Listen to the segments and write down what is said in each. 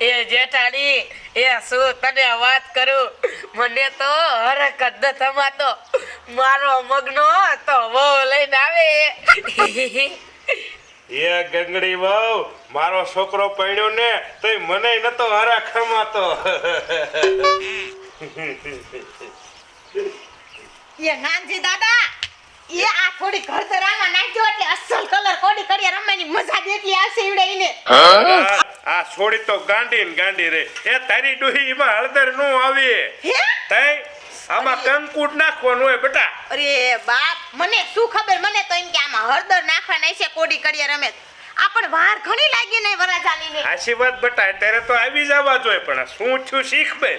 એ જેઠાણી એ શું તને વાત કરું? મને તો હરકત ન થમાતો. મારો મગનો તો બહુ લઈને આવે. એ ગંગડી વહુ મારો છોકરો પડ્યો ને તોય મને નતો હરા ખમાતો. એ નાનજી દાદા એ આ થોડી ઘરતરામાં નાખજો એટલે અસલ કલર કોડી કરીએ રમવાની મજા જ આવશે ઈવડે ઈને. આ આ છોડી તો ગાંડી ને ગાંડી રે. એ તારી ડોહી એમાં હળદર નો આવે. તઈ આમાં કંકુટ નાખવાનું હોય બેટા. અરે બાપ મને શું ખબર? મને તો એમ કે આમાં હળદર નાખવાના છે કોડી કરીએ રમે. આ પણ વાર ઘણી લાગી નહીં વરાજાલીને આશીર્વાદ બટા અત્યારે તો આવી જવા જોઈએ પણ શું છું શીખ બે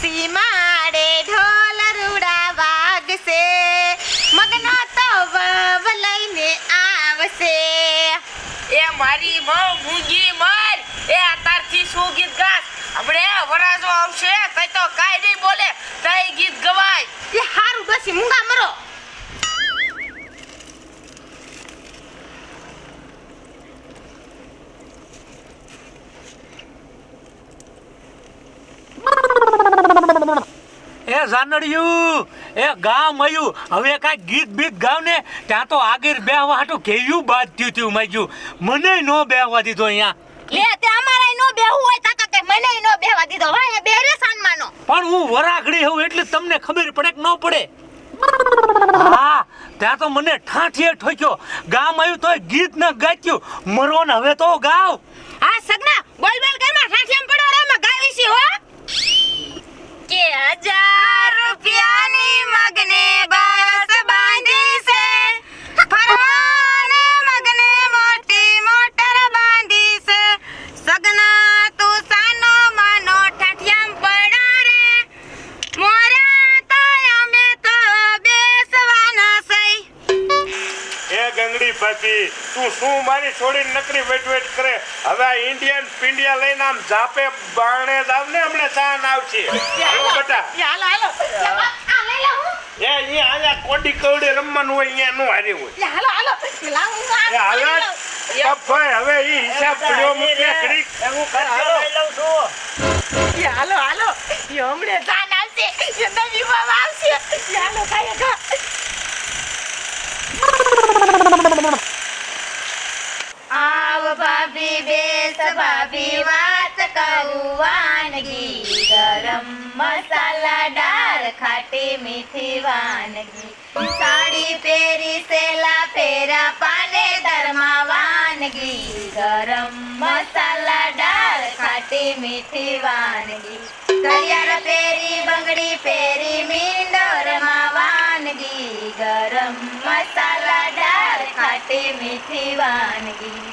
સીમાડે ઢોલ રૂડા મારી મો મૂંગી મર. એ તારથી શું ગીત ગાસ આપણે વરાજો આવશે. તઈ તો કાઈ નહીં બોલે. તઈ ગીત ગવાય. એ હારું ડોસી મૂંગા મરો. એ જાનડિયું એ ગામ મયું હવે કાંઈ ગીત બીત ગાવ ને ત્યાં તો આગળ બેહવા હાટું કેયું બાદ થયું થયું માગ્યું. મને નો બેહવા દીધો અહીંયા. લે તે અમારાય નો બેહવું હોય તાતો કે મને નો બેહવા દીધો. વાય બેરે સાનમાનો. પણ હું વરાખડી હોઉં એટલે તમને ખબર પડે કે ન પડે? હા ત્યાં તો મને ઠાઠીએ ઠોક્યો. ગામ આવ્યું તોય ગીત ન ગાચ્યું મરો ને હવે તો ગાવ. આ સગના બોલ બોલ એ ભાભી તું શું મારી છોડીને નકરી વેટ વેટ કરે? હવે આ ઇન્ડિયન પિંડિયા લઈને આમ જાપે બાણે જાવ ને હમણે ચાન આવશે. હાલો બેટા. હાલો હાલો. આ લઈ લે હું. એ અહીંયા અહીંયા કોડી કવડે રમવાનું હોય અહીંયા નું હારે હોય. હાલો હાલો. લાવ હું આ એ હાલો ભાઈ હવે ઈ હિસાબ પડ્યો મૂકે ઘડીક. એ હાલો હાલો એ વાનગી ગરમ મસાલા દાળ, ખાટી મીઠી વાનગી. સાડી પહેરી સેલા ફેરા પાને ધર્મા વાનગી. ગરમ મસાલા દાળ, ખાટી મીઠી વાનગી. કરિયાર પહેરી બંગડી પહેરી મીંડોરમાં વાનગી. ગરમ મસાલા દાળ, ખાટી મીઠી વાનગી.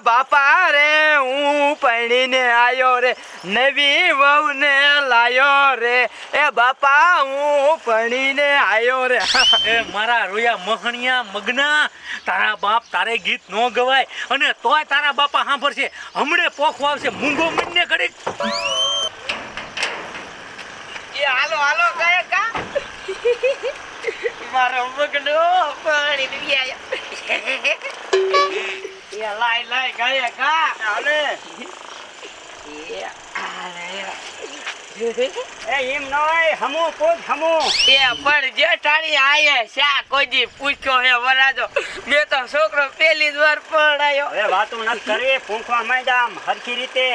બાપા રે હું પૈણીને આયો રે નવી વહુને લાયો રે. એ બાપા હું પૈણીને આયો રે. એ મારા રોયા મહણિયા મગના તારા બાપ તારે ગીત નો ગવાય અને તોય તારા બાપા સાંભળશે. હમણે પોખો આવશે મૂંગો મીંડને ઘડીક. એ હાલો હાલો કયા કા? મારો મગનો પાણી પી લાય લાય ગયા કા હાલે એ આલે એ એમ ન હોય હમુ પૂછ હમુ એ પણ ટાળી આયે શા કોઈ પૂછ્યો હે વરાજો મેં તો છોકરો પેલી જ વાર પડાયો હવે વાતો ન કરવી ફૂંકવા માંડ્યા હરખી રીતે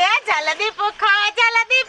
એ જલ્દી પૂખો જલ્દી